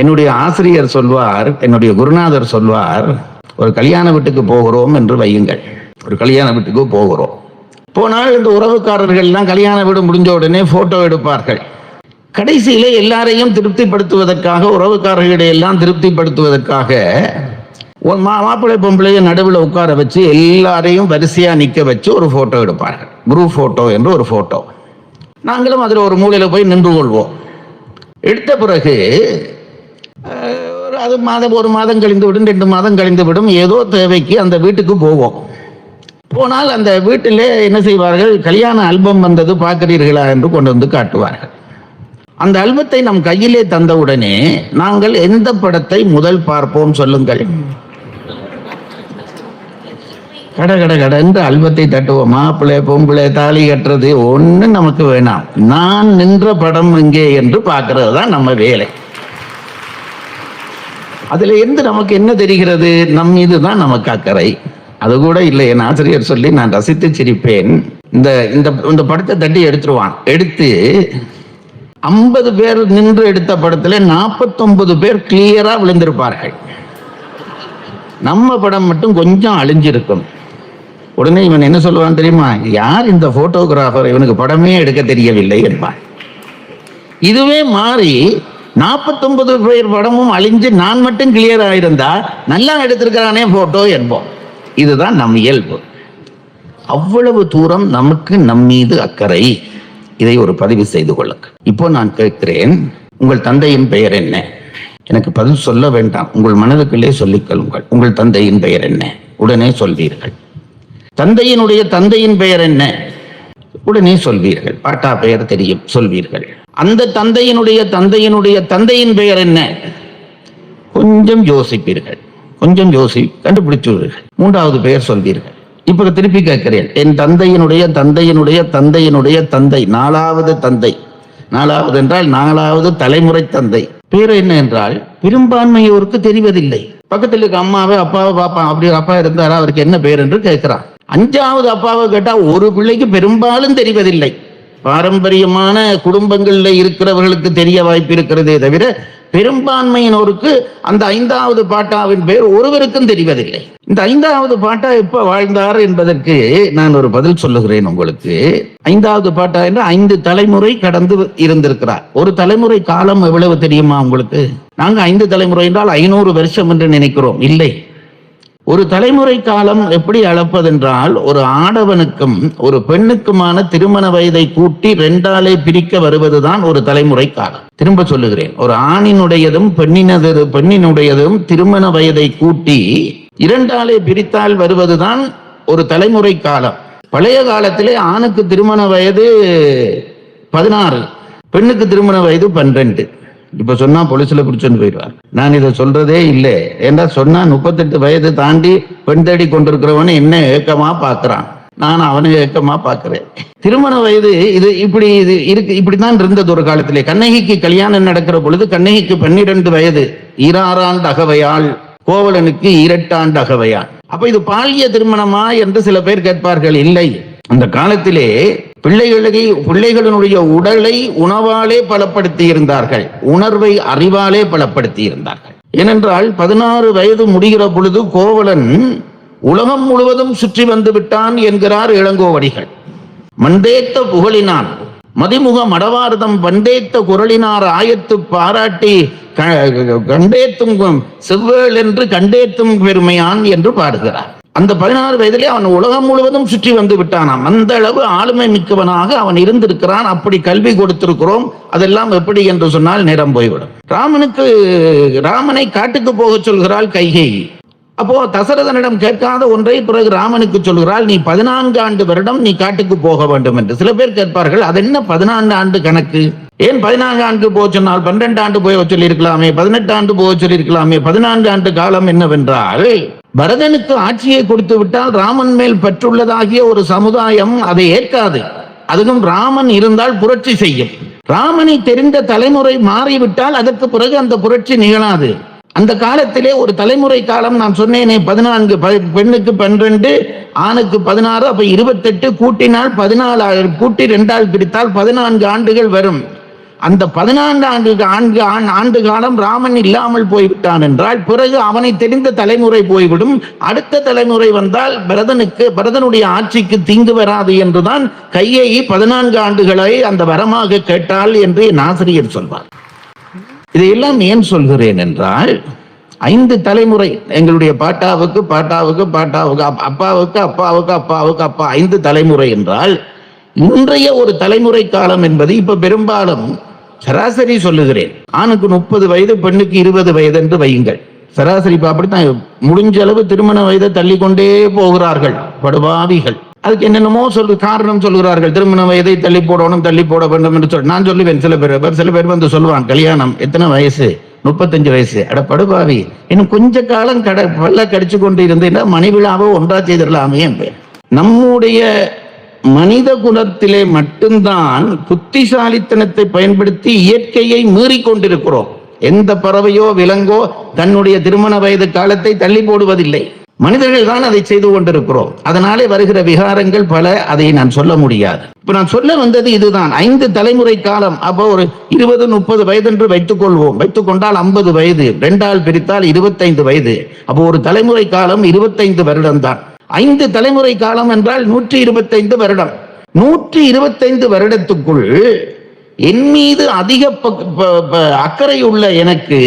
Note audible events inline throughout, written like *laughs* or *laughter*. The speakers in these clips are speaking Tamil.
என்னுடைய ஆசிரியர் சொல்வார் என்னுடைய குருநாதர் சொல்வார் ஒரு கல்யாண வீட்டுக்கு போகிறோம் என்று வையுங்கள். ஒரு கல்யாண வீட்டுக்கு போகிறோம். போனால் இந்த உறவுக்காரர்கள்லாம் கல்யாண வீடு முடிஞ்ச உடனே போட்டோ எடுப்பார்கள். கடைசியிலே எல்லாரையும் திருப்திப்படுத்துவதற்காக உறவுக்காரர்களை எல்லாம் திருப்திப்படுத்துவதற்காக ஒரு மா மாப்பிள்ளை பொம்பளைய நடுவில் உட்கார வச்சு எல்லாரையும் வரிசையாக நிற்க வச்சு ஒரு ஃபோட்டோ எடுப்பார்கள். குரூப் ஃபோட்டோ என்று ஒரு ஃபோட்டோ நாங்களும் அதில் ஒரு மூலையில் போய் நின்று கொள்வோம். எடுத்த பிறகு அது மாதம் ஒரு மாதம் கழிந்து விடும் ரெண்டு மாதம் கழிந்து விடும். ஏதோ தேவைக்கு அந்த வீட்டுக்கு போவோம். போனால் அந்த வீட்டில் என்ன செய்வார்கள்? கல்யாண ஆல்பம் வந்தது பார்க்கிறீர்களா என்று கொண்டு வந்து காட்டுவார்கள். அந்த ஆல்பத்தை நம் கையிலே தந்தவுடனே நாங்கள் எந்த படத்தை முதல் பார்ப்போம் சொல்லுங்கள். கட கட கட என்று அல்பத்தை தட்டுவோம். மாப்பிள்ளை பொம்பளை தாலி கட்டுறது ஒன்றும் நமக்கு வேணாம். நான் நின்ற படம் இங்கே என்று பார்க்கறது தான் நம்ம வேலை. அதுல இருந்து நமக்கு என்ன தெரிகிறது? நம் இதுதான் நமக்கு அக்கறை. அது கூட இல்லை. என் ஆசிரியர் சொல்லி நான் ரசித்து சிரிப்பேன். இந்த இந்த இந்த படத்தை தட்டி எடுத்துருவான். எடுத்து ஐம்பது பேர் நின்று எடுத்த படத்துல நாற்பத்தொன்பது பேர் கிளியரா விழுந்திருப்பார்கள். நம்ம படம் மட்டும் கொஞ்சம் அழிஞ்சிருக்கும். உடனே இவன் என்ன சொல்லுவான் தெரியுமா? யார் இந்த போட்டோகிராஃபர் இவனுக்கு படமே எடுக்க தெரியவில்லை என்பான். இதுவே மாறி நாற்பத்தொன்பது பேர் படமும் அழிஞ்சு நான் மட்டும் கிளியர் ஆயிருந்தா நல்லா எடுத்திருக்கிறானே போட்டோ என்போம். இதுதான் நம் இயல்பு. அவ்வளவு தூரம் நமக்கு நம் மீது அக்கறை. இதை ஒரு பதிவு செய்து கொள்ளுங்கள். இப்போ நான் கேட்கிறேன் உங்கள் தந்தையின் பெயர் என்ன? எனக்கு பதில் சொல்ல வேண்டாம். உங்கள் மனதுக்குள்ளே சொல்லிக் கொள்ளுங்கள். உங்கள் தந்தையின் பெயர் என்ன? உடனே சொல்வீர்கள். தந்தையினுடைய தந்தையின் பெயர் என்ன? உடனே சொல்வீர்கள். பாட்டா பெயர் தெரியும். சொல்வீர்கள். அந்த தந்தையினுடைய தந்தையினுடைய தந்தையின் பெயர் என்ன? கொஞ்சம் யோசிப்பீர்கள். கொஞ்சம் யோசி கண்டுபிடிச்சுவீர்கள் மூன்றாவது பெயர் சொல்வீர்கள். இப்ப திருப்பி கேட்கிறேன். என் தந்தையினுடைய தந்தையினுடைய தந்தையினுடைய தந்தை நாலாவது தந்தை. நாலாவது என்றால் நாலாவது தலைமுறை தந்தை. பேர் என்ன என்றால் பெரும்பான்மையோருக்கு தெரிவதில்லை. பக்கத்தில் இருக்க அம்மாவை அப்பாவை பாப்பான் அப்படி அப்பா இருந்தாரா? அவருக்கு என்ன பேர் என்று கேட்கிறான். அஞ்சாவது அப்பாவை கேட்டா ஒரு பிள்ளைக்கு பெரும்பாலும் தெரிவதில்லை. பாரம்பரியமான குடும்பங்களில் இருக்கிறவர்களுக்கு தெரிய வாய்ப்பு இருக்கிறதே தவிர பெரும்பான்மையினோருக்கு அந்த ஐந்தாவது பாட்டாவின் பெயர் ஒருவருக்கும் தெரிவதில்லை. இந்த ஐந்தாவது பாட்டா எப்ப வாழ்ந்தார் என்பதற்கு நான் ஒரு பதில் சொல்லுகிறேன் உங்களுக்கு. ஐந்தாவது பாட்டா என்று ஐந்து தலைமுறை கடந்து இருந்திருக்கிறார். ஒரு தலைமுறை காலம் எவ்வளவு தெரியுமா உங்களுக்கு? நாங்க ஐந்து தலைமுறை என்றால் ஐநூறு வருஷம் என்று நினைக்கிறோம். இல்லை. ஒரு தலைமுறை காலம் எப்படி அளப்பதென்றால் ஒரு ஆடவனுக்கும் ஒரு பெண்ணுக்குமான திருமண வயதை கூட்டி ரெண்டாலே பிரிக்க வருவதுதான் ஒரு தலைமுறை காலம். திரும்ப சொல்லுகிறேன் ஒரு ஆணினுடையதும் பெண்ணினது பெண்ணினுடையதும் திருமண வயதை கூட்டி இரண்டாலே பிரித்தால் வருவதுதான் ஒரு தலைமுறை காலம். பழைய காலத்திலே ஆணுக்கு திருமண வயது பதினாறு பெண்ணுக்கு திருமண வயது பன்னிரெண்டு. இப்ப சொன்னா போலீஸ்ல பிடிச்சுன்னு போயிடுவார் நான் இதை சொல்றதே இல்லை. ஏன்னா சொன்னா முப்பத்தெட்டு வயது தாண்டி பெண் தேடி கொண்டிருக்கிறவன் என்ன ஏக்கமா பாக்குறான். நான் அவனை ஏக்கமா பாக்குறேன். திருமண வயது இது இப்படி இது இருக்கு இப்படித்தான் இருந்தது ஒரு காலத்திலே. கண்ணகிக்கு கல்யாணம் நடக்கிற பொழுது கண்ணகிக்கு பன்னிரண்டு வயது. ஈராறாண்டு அகவையாள். கோவலனுக்கு இரட்டாண்டு அகவையாள். அப்ப இது பாலிய திருமணமா என்று சில பேர் கேட்பார்கள். இல்லை. அந்த காலத்திலே பிள்ளைகளுக்கு பிள்ளைகளினுடைய உடலை உணவாலே பலப்படுத்தி இருந்தார்கள் உணர்வை அறிவாலே பலப்படுத்தி இருந்தார்கள் ஏனென்றால் பதினாறு வயது முடிகிற பொழுது கோவலன் உலகம் முழுவதும் சுற்றி வந்து விட்டான் என்கிறார் இளங்கோவடிகள். மண்டேத்த புகழினான். மதிமுக மடவாரதம் பண்டேத்த குரலினார் ஆயத்து பாராட்டி க- கண்டேத்தும் செவ்வேல் என்று கண்டேத்தும் பெருமையான் என்று பாடுகிறார். அந்த பதினாறு வயதிலே அவன் உலகம் முழுவதும் சுற்றி வந்து விட்டானாம். அந்த அளவு ஆளுமை மிக்கவனாக அவன் இருந்திருக்கிறான். அப்படி கல்வி கொடுத்திருக்கிறோம். அதெல்லாம் எப்படி என்று சொன்னால் நேரம் போய்விடும். ராமனுக்கு ராமனை காட்டுக்கு போக சொல்கிறாள் கைகை. அப்போ தசரதனிடம் கேட்காத ஒன்றை பிறகு ராமனுக்கு சொல்கிறாள் நீ பதினான்கு ஆண்டு வருடம் நீ காட்டுக்கு போக வேண்டும் என்று. சில பேர் கேட்பார்கள் அது என்ன பதினான்கு ஆண்டு கணக்கு? ஏன் பதினான்கு ஆண்டு போக சொன்னால் பன்னெண்டு ஆண்டு போய் சொல்லியிருக்கலாமே பதினெட்டு ஆண்டு போக சொல்லியிருக்கலாமே பதினான்கு ஆண்டு காலம் என்னவென்றால் பரதனுக்கு ஆட்சியை கொடுத்து விட்டால் ராமன் மேல் பற்றுள்ளதாகிய ஒரு சமுதாயம் அதை ஏற்காது. அதுவும் ராமன் இருந்தால் புரட்சி செய்யும். ராமனை தெரிந்த தலைமுறை மாறிவிட்டால் அதற்கு பிறகு அந்த புரட்சி நிகழாது. அந்த காலத்திலே ஒரு தலைமுறை காலம் நான் சொன்னேனே பதினான்கு ப- பெண்ணுக்கு பன்னிரெண்டு ஆணுக்கு பதினாறு அப்ப இருபத்தெட்டு கூட்டினால் பதினாலு கூட்டி ரெண்டால் பிடித்தால் பதினான்கு ஆண்டுகள் வரும். அந்த பதினான்கு ஆண்டு ஆண்டு ஆண்- ஆண்டு காலம் ராமன் இல்லாமல் போய்விட்டான் என்றால் பிறகு அவனை தெரிந்த தலைமுறை போய்விடும். அடுத்த தலைமுறை வந்தால் பரதனுக்கு பரதனுடைய ஆட்சிக்கு தீங்கு வராது என்றுதான் கையை பதினான்கு ஆண்டுகளை அந்த வரமாக கேட்டாள் என்று என் ஆசிரியர் சொல்வார். இதையெல்லாம் ஏன் சொல்கிறேன் என்றால் ஐந்து தலைமுறை எங்களுடைய பாட்டாவுக்கு பாட்டாவுக்கு பாட்டாவுக்கு அப்பாவுக்கு அப்பாவுக்கு அப்பாவுக்கு அப்பா ஐந்து தலைமுறை என்றால் இன்றைய ஒரு தலைமுறை காலம் என்பது இப்ப பெரும்பாலும் சராசரி சொல்லுகிறேன். ஆணுக்கு முப்பது வயது பெண்ணுக்கு இருபது வயது என்று வையுங்கள். சராசரி அப்படித்தான் முடிஞ்ச அளவு திருமண வயதை தள்ளி கொண்டே போகிறார்கள் படுபாவிகள். அதுக்கு என்னென்னமோ சொல்லு காரணம் சொல்கிறார்கள் திருமண வயதை தள்ளி போடணும் தள்ளி போட வேண்டும் என்று சொல்லி நான் சொல்லுவேன் சில பேர் சில பேர் வந்து சொல்லுவான் கல்யாணம் எத்தனை வயசு? முப்பத்தஞ்சு வயசு. அட படுபாவி. இன்னும் கொஞ்ச காலம் கட பல்ல கடிச்சு கொண்டு இருந்தேன்னா மனைவிழாவோ ஒன்றா செய்திடலாமே என்பேன் நம்முடைய மனித குலத்திலே மட்டும்தான் புத்திசாலித்தனத்தை பயன்படுத்தி இயற்கையை மீறி கொண்டிருக்கிறோம். எந்த பறவையோ விலங்கோ தன்னுடைய திருமண வயது காலத்தை தள்ளி போடுவதில்லை. மனிதர்கள் தான் அதை செய்து கொண்டிருக்கிறோம். அதனாலே வருகிற விகாரங்கள் பல அதை நான் சொல்ல முடியாது. இப்ப நான் சொல்ல வந்தது இதுதான். ஐந்து தலைமுறை காலம் அப்போ ஒரு இருபது முப்பது வயது என்று வைத்துக் கொள்வோம். வைத்துக் கொண்டால் ஐம்பது வயது ரெண்டால் பிரித்தால் இருபத்தைந்து வயது. அப்போ ஒரு தலைமுறை காலம் இருபத்தைந்து வருடம் தான் ஐந்து தலைமுறை காலம் என்றால் நூற்றி இருபத்தைந்து வருடம். நூற்றி இருபத்தைந்து வருடத்துக்குள் என் மீது அதிக அக்கறை உள்ள எனக்கு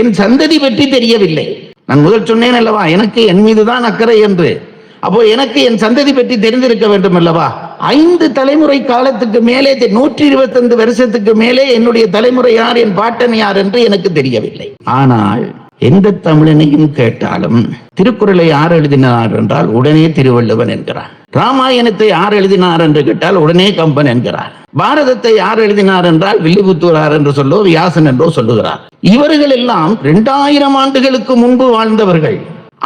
என் சந்ததி பற்றி தெரியவில்லை. நான் முதல் சொன்னேன் அல்லவா எனக்கு என் மீதுதான் அக்கறை என்று. அப்போ எனக்கு என் சந்ததி பற்றி தெரிந்திருக்க வேண்டும் அல்லவா? ஐந்து தலைமுறை காலத்துக்கு மேலே நூற்றி இருபத்தைந்து வருஷத்துக்கு மேலே என்னுடைய தலைமுறை யார் என் பாட்டன் யார் என்று எனக்கு தெரியவில்லை. ஆனால் எந்த தமிழனையும் கேட்டாலும் திருக்குறளை யார் எழுதினார் என்றால் உடனே திருவள்ளுவன் என்கிறார் ராமாயணத்தை யார் எழுதினார் என்று கேட்டால் உடனே கம்பன் என்கிறார். பாரதத்தை யார் எழுதினார் என்றால் வில்லிபுத்தூரார் என்று சொல்லோ வியாசன் என்றோ சொல்லுகிறார். இவர்கள் எல்லாம் இரண்டாயிரம் ஆண்டுகளுக்கு முன்பு வாழ்ந்தவர்கள்.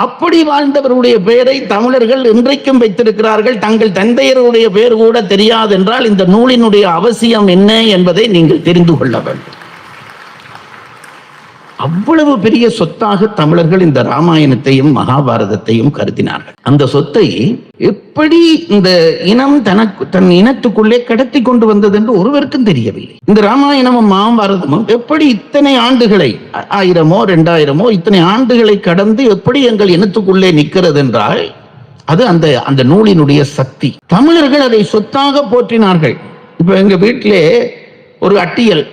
அப்படி வாழ்ந்தவர்களுடைய பெயரை தமிழர்கள் இன்றைக்கும் வைத்திருக்கிறார்கள். தங்கள் தந்தையருடைய பெயர் கூட தெரியாது என்றால் இந்த நூலினுடைய அவசியம் என்ன என்பதை நீங்கள் தெரிந்து கொள்ள வேண்டும். அவ்வளவு பெரிய சொத்தாக தமிழர்கள் இந்த ராமாயணத்தையும் மகாபாரதத்தையும் கருதினார்கள். அந்த சொத்தை எப்படி இந்த இனம் தனக்கு தன் இனத்துக்குள்ளே கடத்தி கொண்டு வந்தது என்று ஒருவருக்கும் தெரியவில்லை. இந்த ராமாயணமும் மகாபாரதமும் எப்படி இத்தனை ஆண்டுகளை ஆயிரமோ ரெண்டாயிரமோ இத்தனை ஆண்டுகளை கடந்து எப்படி எங்கள் இனத்துக்குள்ளே நிற்கிறது என்றால் அது அந்த அந்த நூலினுடைய சக்தி. தமிழர்கள் அதை சொத்தாக போற்றினார்கள். இப்ப எங்க வீட்டிலே ஒரு அட்டியல்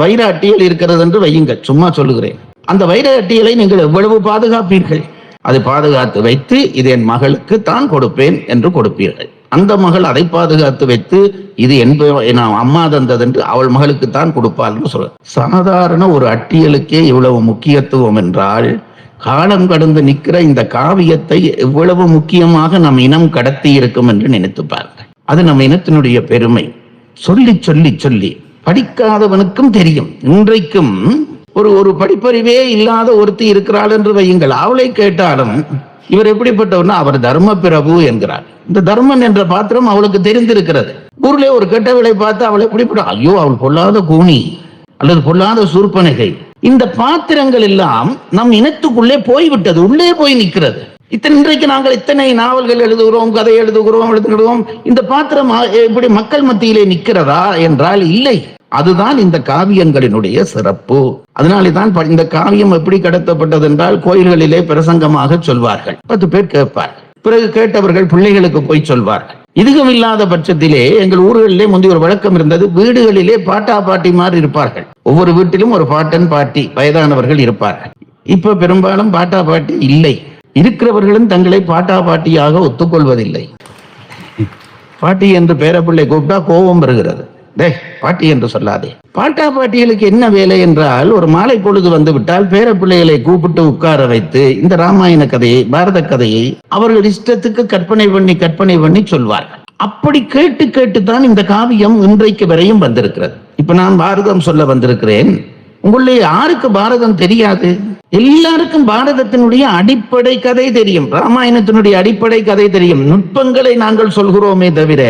வைர அட்டியல் இருக்கிறது என்று வையுங்கள். சும்மா சொல்லுகிறேன். அந்த வைர அட்டியலை நீங்கள் எவ்வளவு பாதுகாப்பீர்கள்? அதை பாதுகாத்து வைத்து இது என் மகளுக்கு தான் கொடுப்பேன் என்று கொடுப்பீர்கள். அந்த மகள் அதை பாதுகாத்து வைத்து இது என் அம்மா தந்தது என்று அவள் மகளுக்கு தான் கொடுப்பாள் என்று சொல்ற. சாதாரண ஒரு அட்டியலுக்கே இவ்வளவு முக்கியத்துவம் என்றால் காலம் கடந்து நிற்கிற இந்த காவியத்தை எவ்வளவு முக்கியமாக நம் இனம் கடத்தி இருக்கும் என்று நினைத்து பாருங்கள். அது நம் இனத்தினுடைய பெருமை. சொல்லி சொல்லி சொல்லி படிக்காதவனுக்கும் தெரியும். இன்றைக்கும் ஒரு ஒரு படிப்பறிவே இல்லாத ஒருத்தி இருக்கிறாள் என்று வையுங்கள். அவளை கேட்டாலும் இவர் எப்படிப்பட்டவர்னா அவர் தர்ம பிரபு என்கிறார். இந்த தர்மன் என்ற பாத்திரம் அவளுக்கு தெரிந்திருக்கிறது. ஊர்ல ஒரு கெட்டவளை பார்த்து அவள் எப்படிப்பட்ட ஐயோ அவள் பொல்லாத கூனி அல்லது பொல்லாத சூர்பனகை. இந்த பாத்திரங்கள் எல்லாம் நம் இனத்துக்குள்ளே போய்விட்டது உள்ளே போய் நிற்கிறது. இத்தனை இன்றைக்கு நாங்கள் இத்தனை நாவல்கள் எழுதுகிறோம் கதை எழுதுகிறோம் எழுதுகிறோம். இந்த பாத்திரம் இப்படி மக்கள் மத்தியிலே நிற்கிறதா என்றால் இல்லை. அதுதான் இந்த காவியங்களினுடைய சிறப்பு. அதனாலே தான் இந்த காவியம் எப்படி கடத்தப்பட்டது என்றால் கோயில்களிலே பிரசங்கமாக சொல்வார்கள். பத்து பேர் கேட்பார். பிறகு கேட்டவர்கள் பிள்ளைகளுக்கு போய் சொல்வார்கள். இதுவும் இல்லாத பட்சத்திலே எங்கள் ஊர்களிலே முந்தைய ஒரு வழக்கம் இருந்தது வீடுகளிலே பாட்டா பாட்டி மாதிரி இருப்பார்கள். ஒவ்வொரு வீட்டிலும் ஒரு பாட்டன் பாட்டி வயதானவர்கள் இருப்பார்கள். இப்ப பெரும்பாலும் பாட்டா பாட்டி இல்லை. இருக்கிறவர்களும் தங்களை பாட்டா பாட்டியாக ஒத்துக்கொள்வதில்லை. பாட்டி என்று பேரப்பிள்ளை கூப்பிட்டா கோபம் வருகிறது. டே பாட்டி என்று சொல்லாதே. பாட்டா பாட்டிகளுக்கு என்ன வேலை என்றால் ஒரு மாலை பொழுது வந்து விட்டால் பேரப்பிள்ளைகளை கூப்பிட்டு உட்கார வைத்து இந்த ராமாயண கதையை பாரத கதையை அவர்கள் இஷ்டத்துக்கு கற்பனை பண்ணி கற்பனை பண்ணி சொல்வார்கள். அப்படி கேட்டு கேட்டுத்தான் இந்த காவியம் இன்றைக்கு வரையும் வந்திருக்கிறது. இப்ப நான் பாரதம் சொல்ல வந்திருக்கிறேன். உங்களுடைய யாருக்கு பாரதம் தெரியாது. எல்லாருக்கும் பாரதத்தினுடைய அடிப்படை கதை தெரியும். ராமாயணத்தினுடைய அடிப்படை கதை தெரியும். நுட்பங்களை நாங்கள் சொல்கிறோமே தவிர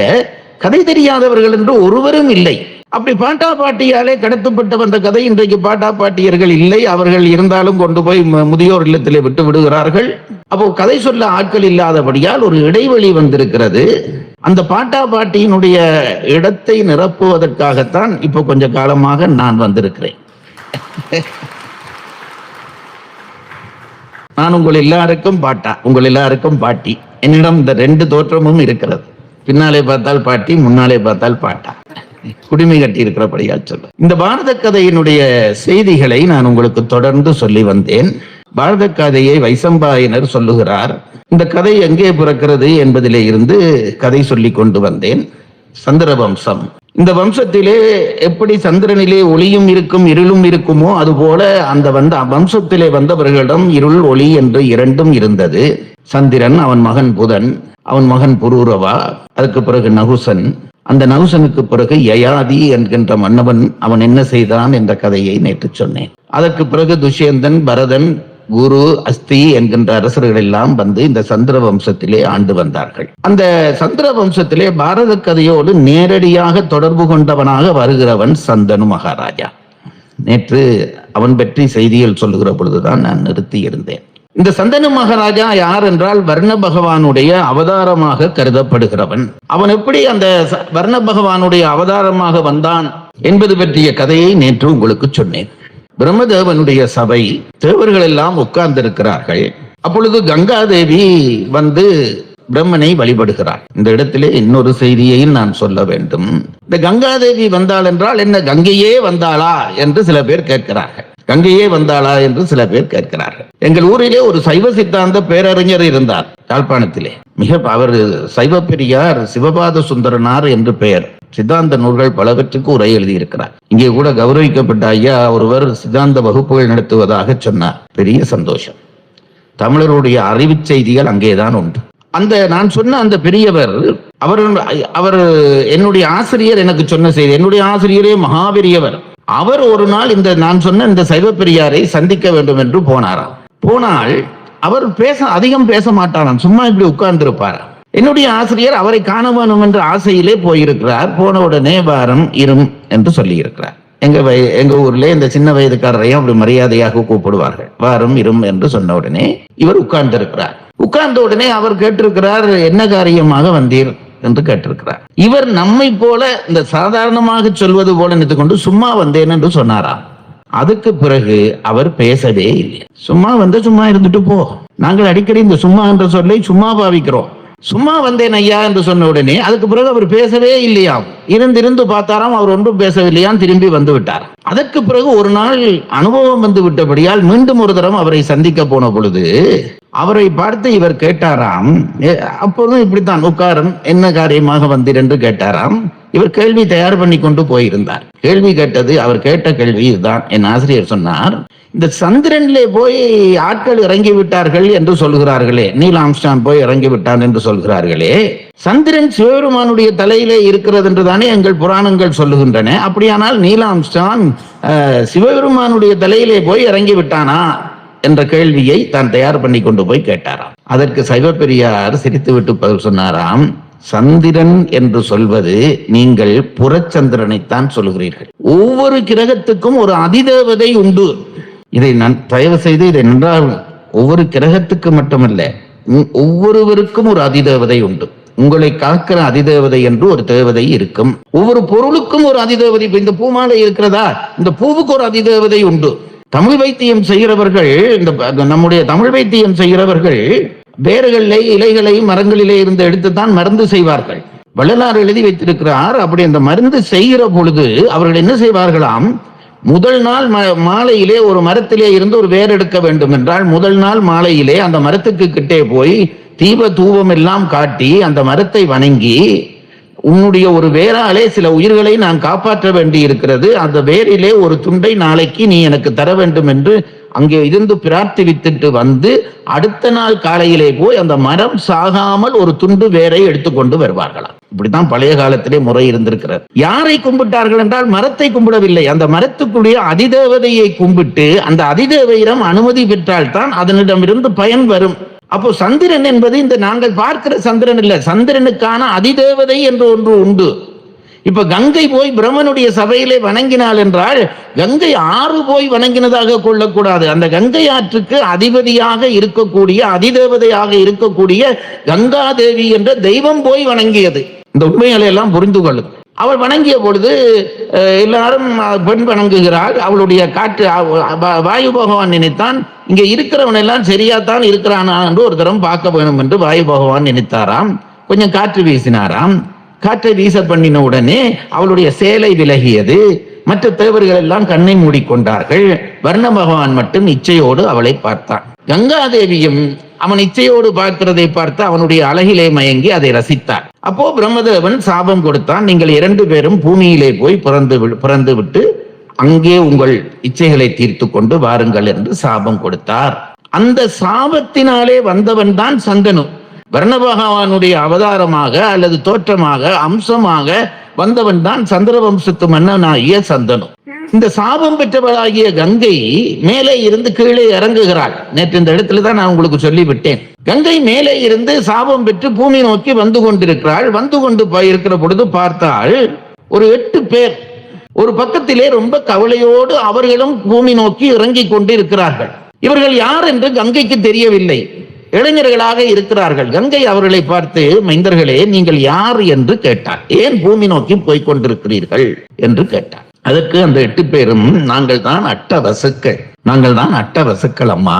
கதை தெரியாதவர்கள் என்று ஒருவரும் இல்லை. அப்படி பாட்டா பாட்டியாலே கடத்தப்பட்டு வந்த கதை இன்றைக்கு பாட்டா பாட்டியர்கள் இல்லை. அவர்கள் இருந்தாலும் கொண்டு போய் முதியோர் இல்லத்திலே விட்டு விடுகிறார்கள். அப்போ கதை சொல்ல ஆட்கள் இல்லாதபடியால் ஒரு இடைவெளி வந்திருக்கிறது. அந்த பாட்டா பாட்டியினுடைய இடத்தை நிரப்புவதற்காகத்தான் இப்போ கொஞ்ச காலமாக நான் வந்திருக்கிறேன். *laughs* நான் உங்கள் எல்லாருக்கும் பாட்டா உங்கள் எல்லாருக்கும் பாட்டி. என்னிடம் இந்த ரெண்டு தோற்றமும் இருக்கிறது. பின்னாலே பார்த்தால் பாட்டி முன்னாலே பார்த்தால் பாட்டா. குடிமை கட்டி இருக்கிறபடியால் சொல்ல. இந்த பாரத கதையினுடைய செய்திகளை நான் உங்களுக்கு தொடர்ந்து சொல்லி வந்தேன். பாரத கதையை வைசம்பாயினர் சொல்லுகிறார். இந்த கதை எங்கே பிறக்கிறது என்பதிலே இருந்து கதை சொல்லி கொண்டு வந்தேன். சந்திரவம்சம். இந்த வம்சத்திலே எப்படி சந்திரனிலே ஒளியும் இருக்கும் இருளும் இருக்குமோ அதுபோல அந்த வந்த வம்சத்திலே வந்தவர்களிடம் இருள் ஒளி என்று இரண்டும் இருந்தது. சந்திரன் அவன் மகன் புதன் அவன் மகன் புரூரவா அதுக்கு பிறகு நகுசன். அந்த நகுசனுக்கு பிறகு யயாதி என்கின்ற மன்னவன் அவன் என்ன செய்தான் என்ற கதையை நேற்று சொன்னேன். அதற்கு பிறகு துஷ்யந்தன் பரதன் குரு அஸ்தி என்கின்ற அரசர்கள் எல்லாம் வந்து இந்த சந்திர வம்சத்திலே ஆண்டு வந்தார்கள். அந்த சந்திர வம்சத்திலே பாரத கதையோடு நேரடியாக தொடர்பு கொண்டவனாக வருகிறவன் சந்தனு மகாராஜா. நேற்று அவன் பற்றி செய்திகள் சொல்லுகிற பொழுதுதான் நான் நிறுத்தி இருந்தேன். இந்த சந்தனு மகாராஜா யார் என்றால் வர்ண பகவானுடைய அவதாரமாக கருதப்படுகிறவன். அவன் எப்படி அந்த ச- வர்ண பகவானுடைய அவதாரமாக வந்தான் என்பது பற்றிய கதையை நேற்று உங்களுக்கு சொன்னேன். பிரம்மதேவனுடைய சபை தேவர்கள் எல்லாம் உட்கார்ந்திருக்கிறார்கள். அப்பொழுது கங்காதேவி வந்து பிரம்மனை வழிபடுகிறார் இந்த இடத்திலே இன்னொரு செய்தியையும் நான் சொல்ல வேண்டும். இந்த கங்காதேவி வந்தாள் என்றால் என்ன கங்கையே வந்தாளா? என்று சில பேர் கேட்கிறார்கள். கங்கையே வந்தாளா என்று சில பேர் கேட்கிறார்கள். எங்கள் ஊரிலே ஒரு சைவ சித்தாந்த பேரறிஞர் இருந்தார். யாழ்ப்பாணத்திலே. மிக அவர் சைவ பெரியார் சிவபாத சுந்தரனார் என்று பெயர். சித்தாந்த நூல்கள் பலவற்றுக்கு உரை எழுதியிருக்கிறார். இங்கே கூட கௌரவிக்கப்பட்ட ஐயா ஒருவர் சித்தாந்த வகுப்புகள் நடத்துவதாக சொன்னார். பெரிய சந்தோஷம். தமிழருடைய அறிவுச் செய்திகள் அங்கேதான் உண்டு. அந்த நான் சொன்ன அந்த பெரியவர் அவர் அவர் என்னுடைய ஆசிரியர் எனக்கு சொன்ன செய்தி என்னுடைய ஆசிரியரே மகாபெரியவர். அவர் ஒரு நாள் இந்த நான் சொன்ன இந்த சைவ பெரியாரை சந்திக்க வேண்டும் என்று போனாராம். போனால் அவர் பேச அதிகம் பேச மாட்டாராம். சும்மா இப்படி உட்கார்ந்திருப்பார். என்னுடைய ஆசிரியர் அவரை காண வேணும் என்ற ஆசையிலே போயிருக்கிறார். போன உடனே வாரம் இரும் என்று சொல்லியிருக்கிறார். எங்க வய எங்க ஊர்ல இந்த சின்ன வயதுக்காரரையும் அப்படி மரியாதையாக கூப்பிடுவார்கள். வாரம் இரும் என்று சொன்ன உடனே இவர் உட்கார்ந்து இருக்கிறார் உட்கார்ந்த உடனே அவர் கேட்டிருக்கிறார் என்ன காரியமாக வந்தீர்? என்று கேட்டிருக்கிறார். இவர் நம்மை போல இந்த சாதாரணமாக சொல்வது போல நினைத்துக் கொண்டு சும்மா வந்தேன் என்று சொன்னாராம் அதுக்கு பிறகு அவர் பேசவே இல்லை. சும்மா வந்து சும்மா இருந்துட்டு போ. நாங்கள் அடிக்கடி இந்த சும்மா என்ற சொல்லை சும்மா பாவிக்கிறோம். சும்மா வந்தேன் ஐயா என்று சொன்ன உடனே அதுக்கு பிறகு அவர் பேசவே இல்லையாம். இருந்திருந்து பார்த்தாராம் அவர் ஒன்றும் பேசவில்லையாம் திரும்பி வந்து விட்டார். அதற்கு பிறகு ஒரு நாள் அனுபவம் வந்து விட்டபடியால் மீண்டும் ஒரு தரம் அவரை சந்திக்க போன பொழுது அவரை பார்த்து இவர் கேட்டாராம் "ஏ, அப்போதும் இப்படித்தான் உட்காரம் என்ன காரியமாக வந்தீர்? என்று கேட்டாராம். இவர் கேள்வி தயார் பண்ணி கொண்டு போயிருந்தார். கேள்வி கேட்டது அவர் கேட்ட கேள்வி இதுதான். என் ஆசிரியர் சொன்னார் இந்த சந்திரனிலே போய் ஆட்கள் இறங்கி விட்டார்கள் என்று சொல்கிறார்களே. நீல் ஆம்ஸ்டான் போய் இறங்கி விட்டான் என்று சொல்கிறார்களே. சந்திரன் சிவபெருமானுடைய தலையிலே இருக்கிறது என்று தானே எங்கள் புராணங்கள் சொல்லுகின்றன. அப்படியானால் நீல் ஆம்ஸ்டான் சிவபெருமானுடைய தலையிலே போய் இறங்கி விட்டானா என்ற கேள்வியை தான் தயார் பண்ணி கொண்டு போய் கேட்டாராம். அதற்கு சைவப்பெரியார் சிரித்துவிட்டு பதில் சொன்னாராம் சந்திரன் என்று சொல்வது நீங்கள் புறச்சந்திரனைத்தான் சொல்கிறீர்கள். ஒவ்வொரு கிரகத்துக்கும் ஒரு அதிதேவதை உண்டு. இதை நான் தயவு செய்து இதை நன்றாக ஒவ்வொரு கிரகத்துக்கு மட்டுமல்ல ஒவ்வொருவருக்கும் ஒரு அதிதேவதை உண்டு. உங்களை காக்கிற அதிதேவதை என்று ஒரு தேவதை இருக்கும். ஒவ்வொரு பொருளுக்கும் ஒரு அதிதேவதை இப்ப இந்த பூமாலை இருக்கிறதா? இந்த பூவுக்கு ஒரு அதிதேவதை உண்டு. தமிழ் வைத்தியம் செய்கிறவர்கள் இந்த நம்முடைய தமிழ் வைத்தியம் செய்கிறவர்கள் வேர்களிலே இலைகளை மரங்களிலே இருந்து எடுத்துத்தான் மருந்து செய்வார்கள். வள்ளலார் எழுதி வைத்திருக்கிறார் அப்படி அந்த மருந்து செய்கிற பொழுது அவர்கள் என்ன செய்வார்களாம்? முதல் நாள் ம- மாலையிலே ஒரு மரத்திலே இருந்து ஒரு வேர் எடுக்க வேண்டும் என்றால் முதல் நாள் மாலையிலே அந்த மரத்துக்கு கிட்டே போய் தீப தூபம் எல்லாம் காட்டி அந்த மரத்தை வணங்கி உன்னுடைய ஒரு வேராலே சில உயிர்களை நான் காப்பாற்ற வேண்டி இருக்கிறது அந்த வேரிலே ஒரு துண்டை நாளைக்கு நீ எனக்கு தர வேண்டும் என்று அங்கே இருந்து பிரார்த்தித்துட்டு வந்து அடுத்த நாள் காலையிலே போய் அந்த மரம் சாகாமல் ஒரு துண்டு வேரை எடுத்துக்கொண்டு வருவார்களாம். இப்படித்தான் பழைய காலத்திலே முறை இருந்திருக்கிறது. யாரை கும்பிட்டார்கள் என்றால் மரத்தை கும்பிடவில்லை. அந்த மரத்துக்குரிய அதிதேவதையை கும்பிட்டு அந்த அதிதேவையிடம் அனுமதி பெற்றால்தான் அதனிடமிருந்து பயன் வரும். அப்போ சந்திரன் என்பது இந்த நாங்கள் பார்க்கிற சந்திரன் இல்லை. சந்திரனுக்கான அதிதேவதை என்று ஒன்று உண்டு. இப்ப கங்கை போய் பிரம்மனுடைய சபையிலே வணங்கினாள் என்றால் கங்கை ஆறு போய் வணங்கினதாக கொள்ளக்கூடாது. அந்த கங்கை ஆற்றுக்கு அதிபதியாக இருக்கக்கூடிய அதிதேவதையாக இருக்கக்கூடிய கங்காதேவி என்ற தெய்வம் போய் வணங்கியது. இந்த உண்மைகளை எல்லாம் புரிந்து கொள்ளும் அவள் வணங்கிய பொழுது எல்லாரும் பெண் வணங்குகிறாள். அவளுடைய காற்று அவ- வாயு பகவான் நினைத்தான் இங்கே இருக்கிறவன் எல்லாம் சரியாத்தான் இருக்கிறானா என்று ஒரு தரம் பார்க்க வேணும் என்று வாயு பகவான் நினைத்தாராம். கொஞ்சம் காற்று வீசினாராம். காற்றை வீச பண்ணின உடனே அவளுடைய சேலை விலகியது. மற்ற தேவர்கள் எல்லாம் கண்ணை மூடிக்கொண்டார்கள். வர்ண பகவான் மட்டும் இச்சையோடு அவளை பார்த்தான். கங்காதேவியும் அவன் இச்சையோடு பார்க்கிறதை பார்த்து அவனுடைய அழகிலே மயங்கி அதை ரசித்தார். அப்போ பிரம்மதேவன் சாபம் கொடுத்தான். நீங்கள் இரண்டு பேரும் பூமியிலே போய் பிறந்து பிறந்து விட்டு அங்கே உங்கள் இச்சைகளை தீர்த்து கொண்டு வாருங்கள் என்று சாபம் கொடுத்தார். அந்த சாபத்தினாலே வந்தவன் தான் சந்தனு. வர்ண பகவானுடைய அவதாரமாக அல்லது தோற்றமாக அம்சமாக வந்தவன் தான் சந்திரவம்சத்து மன்னனாகிய சந்தனு. இந்த சாபம் பெற்றவளாகிய கங்கை மேலே இருந்து கீழே இறங்குகிறாள். நேற்று இந்த இடத்துல தான் நான் உங்களுக்கு சொல்லிவிட்டேன். கங்கை மேலே இருந்து சாபம் பெற்று பூமி நோக்கி வந்து கொண்டிருக்கிறாள். வந்து கொண்டு போய் இருக்கிற பொழுது பார்த்தால் ஒரு எட்டு பேர் ஒரு பக்கத்திலே ரொம்ப கவலையோடு அவர்களும் பூமி நோக்கி இறங்கிக் கொண்டு இருக்கிறார்கள் இவர்கள் யார் என்று கங்கைக்கு தெரியவில்லை. இளைஞர்களாக இருக்கிறார்கள். கங்கை அவர்களை பார்த்து மைந்தர்களே நீங்கள் யார் என்று கேட்டார். ஏன் பூமி நோக்கி போய்க் கொண்டிருக்கிறீர்கள்? என்று கேட்டார். அதற்கு அந்த எட்டு பேரும் நாங்கள் தான் அட்ட வசுக்கள் நாங்கள் தான் அட்ட வசுக்கள் அம்மா.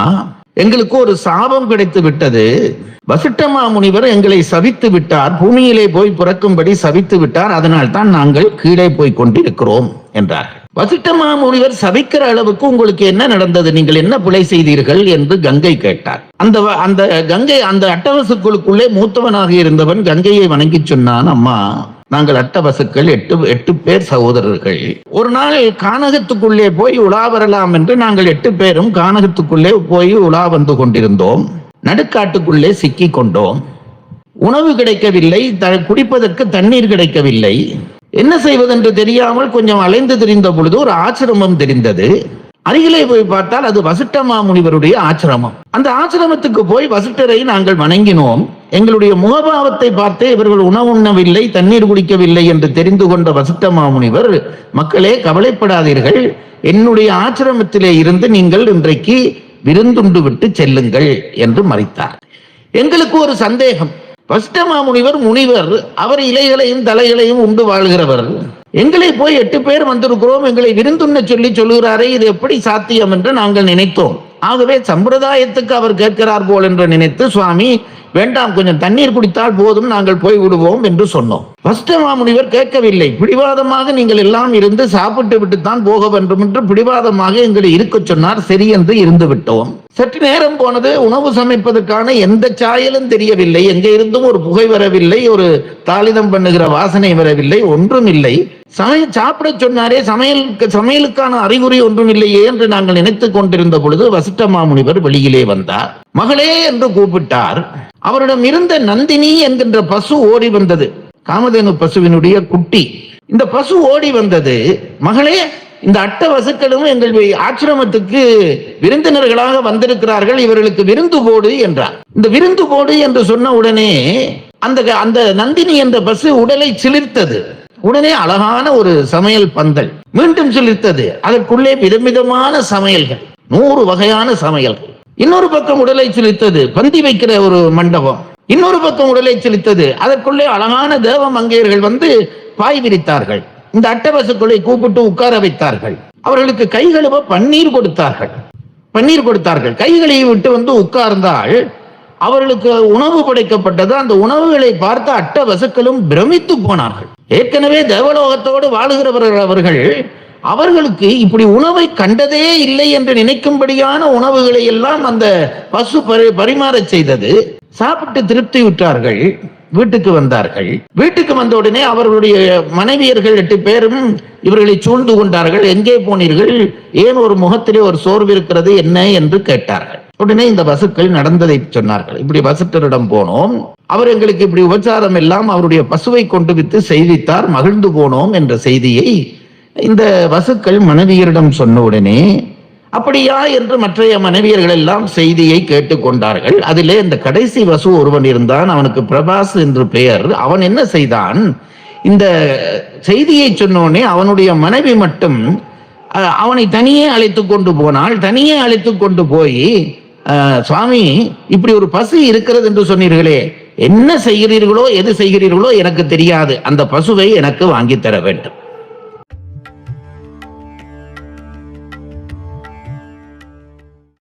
எங்களுக்கு ஒரு சாபம் கிடைத்து விட்டது. வசிட்டமா முனிவர் எங்களை சவித்து விட்டார். பூமியிலே போய் பிறக்கும்படி சவித்து விட்டார். அதனால் தான் நாங்கள் கீழே போய் கொண்டிருக்கிறோம் என்றார் வசிட்டமா முனிவர் சபிக்கிற அளவுக்கு உங்களுக்கு என்ன நடந்தது? நீங்கள் என்ன பிழை செய்தீர்கள்? என்று கங்கை கேட்டார். அந்த வ- அந்த கங்கை அந்த அட்டவசுக்குழுக்குள்ளே மூத்தவனாக இருந்தவன் கங்கையை வணங்கி சொன்னான் அம்மா நாங்கள் அட்டவசுக்கள் எட்டு எட்டு பேர் சகோதரர்கள். ஒரு நாள் கானகத்துக்குள்ளே போய் உலா வரலாம் என்று நாங்கள் எட்டு பேரும் கானகத்துக்குள்ளே போய் உலா வந்து கொண்டிருந்தோம். நடுக்காட்டுக்குள்ளே சிக்கி கொண்டோம். உணவு கிடைக்கவில்லை த- குடிப்பதற்கு தண்ணீர் கிடைக்கவில்லை. என்ன செய்வதென்று தெரியாமல் கொஞ்சம் அலைந்து திரிந்த பொழுது ஒரு ஆசிரமம் தெரிந்தது. அருகிலே போய் பார்த்தால் அது வசிட்டமா முனிவருடைய ஆசிரமம். அந்த ஆசிரமத்துக்கு போய் வசிட்டரை நாங்கள் வணங்கினோம். எங்களுடைய முகபாவத்தை பார்த்தே இவர்கள் உணவு உண்ணவில்லை தண்ணீர் குடிக்கவில்லை என்று தெரிந்து கொண்ட வசித்த முனிவர் மக்களே கவலைப்படாதீர்கள். என்னுடைய ஆசிரமத்திலே இருந்து நீங்கள் இன்றைக்கு விருந்துண்டு விட்டு செல்லுங்கள் என்று மறைத்தார். எங்களுக்கு ஒரு சந்தேகம். வசிட்டமா முனிவர் முனிவர் அவர் இலைகளையும் தலைகளையும் உண்டு வாழ்கிறவர். எங்களை போய் எட்டு பேர் வந்திருக்கிறோம் எங்களை விருந்துண்ண சொல்லி சொல்லுகிறாரே இது எப்படி சாத்தியம் என்று நாங்கள் நினைத்தோம். ஆகவே சம்பிரதாயத்துக்கு அவர் கேட்கிறார் போல் என்று நினைத்து சுவாமி வேண்டாம் கொஞ்சம் தண்ணீர் குடித்தால் போதும் நாங்கள் போய் விடுவோம் என்று சொன்னோம். வசிட்டமா முனிவர் கேட்கவில்லை. பிடிவாதமாக நீங்கள் எல்லாம் இருந்து சாப்பிட்டு விட்டுத்தான் போக வேண்டும் என்று பிடிவாதமாக எங்களை இருக்க சொன்னார். சரி என்று இருந்து விட்டோம். சற்று நேரம் போனது. உணவு சமைப்பதற்கான எந்த சாயலும் தெரியவில்லை. எங்கே இருந்தும் ஒரு புகை வரவில்லை. ஒரு தாளிதம் பண்ணுகிற வாசனை வரவில்லை. ஒன்றும் இல்லை சமையல் சாப்பிட சொன்னாரே சமையலுக்கு சமையலுக்கான அறிகுறி ஒன்றும் இல்லையே என்று நாங்கள் நினைத்துக் கொண்டிருந்த பொழுது வசிட்ட மாமுனிவர் வெளியிலே வந்தார். மகளே என்று கூப்பிட்டார். அவரிடம் இருந்த நந்தினி என்கின்ற பசு ஓடி வந்தது. காமதேனு பசுவினுடைய குட்டி. இந்த பசு ஓடி வந்தது. மகளே இந்த அட்ட வசுக்களும் எங்கள் ஆசிரமத்துக்கு விருந்தினர்களாக வந்திருக்கிறார்கள். இவர்களுக்கு விருந்து போடு என்றார். இந்த விருந்து போடு என்று சொன்ன உடனே அந்த அந்த நந்தினி என்ற பசு உடலை சிலிர்த்தது. உடனே அழகான ஒரு சமையல் பந்தல். மீண்டும் சொல்லித்தது அதற்குள்ளே விதவிதமான சமையல்கள் நூறு வகையான சமையல்கள். இன்னொரு பக்கம் உடலை சிலித்தது பந்தி வைக்கிற ஒரு மண்டபம். இன்னொரு பக்கம் உடலை சிலித்தது அதற்குள்ளே அழகான தேவ மங்கையர்கள் வந்து பாய் விரித்தார்கள். இந்த அட்டவசுக்களை கூப்பிட்டு உட்கார வைத்தார்கள். அவர்களுக்கு கைகளுவ பன்னீர் கொடுத்தார்கள். பன்னீர் கொடுத்தார்கள். கைகளை விட்டு வந்து உட்கார்ந்தால் அவர்களுக்கு உணவு படைக்கப்பட்டது. அந்த உணவுகளை பார்த்த அட்ட வசுக்களும் பிரமித்து போனார்கள். ஏற்கனவே தேவலோகத்தோடு வாழுகிறவர்கள் அவர்கள் அவர்களுக்கு இப்படி உணவை கண்டதே இல்லை என்று நினைக்கும்படியான உணவுகளை எல்லாம் அந்த பசு பரி- பரிமாறச் செய்தது. சாப்பிட்டு திருப்தி விட்டார்கள் வீட்டுக்கு வந்தார்கள். வீட்டுக்கு வந்த உடனே அவர்களுடைய மனைவியர்கள் எட்டு பேரும் இவர்களை சூழ்ந்து கொண்டார்கள். எங்கே போனீர்கள்? ஏன் ஒரு முகத்திலே ஒரு சோர்வு இருக்கிறது? என்ன? என்று கேட்டார்கள். உடனே இந்த வசுக்கள் நடந்ததை சொன்னார்கள். இப்படி வசுட்டரிடம் போனோம். அவர் எங்களுக்கு இப்படி உபச்சாரம் எல்லாம் அவருடைய பசுவை கொண்டு வித்து செய்தித்தார் மகிழ்ந்து போனோம் என்ற செய்தியை இந்த வசுக்கள் மனைவியரிடம் சொன்ன உடனே அப்படியா? என்று மற்றைய மனைவியர்கள் எல்லாம் செய்தியை கேட்டுக்கொண்டார்கள் அதிலே இந்த கடைசி வசு ஒருவன் இருந்தான் அவனுக்கு பிரபாஸ் என்று பெயர். அவன் என்ன செய்தான்? இந்த செய்தியை சொன்னோடனே அவனுடைய மனைவி மட்டும் அவனை தனியே அழைத்து கொண்டு போனால் தனியே அழைத்து கொண்டு போய் சுவாமி இப்படி ஒரு பசு இருக்கிறது என்று சொன்னீர்களே என்ன செய்கிறீர்களோ எது செய்கிறீர்களோ எனக்கு தெரியாது. அந்த பசுவை எனக்கு வாங்கி தர வேண்டும்.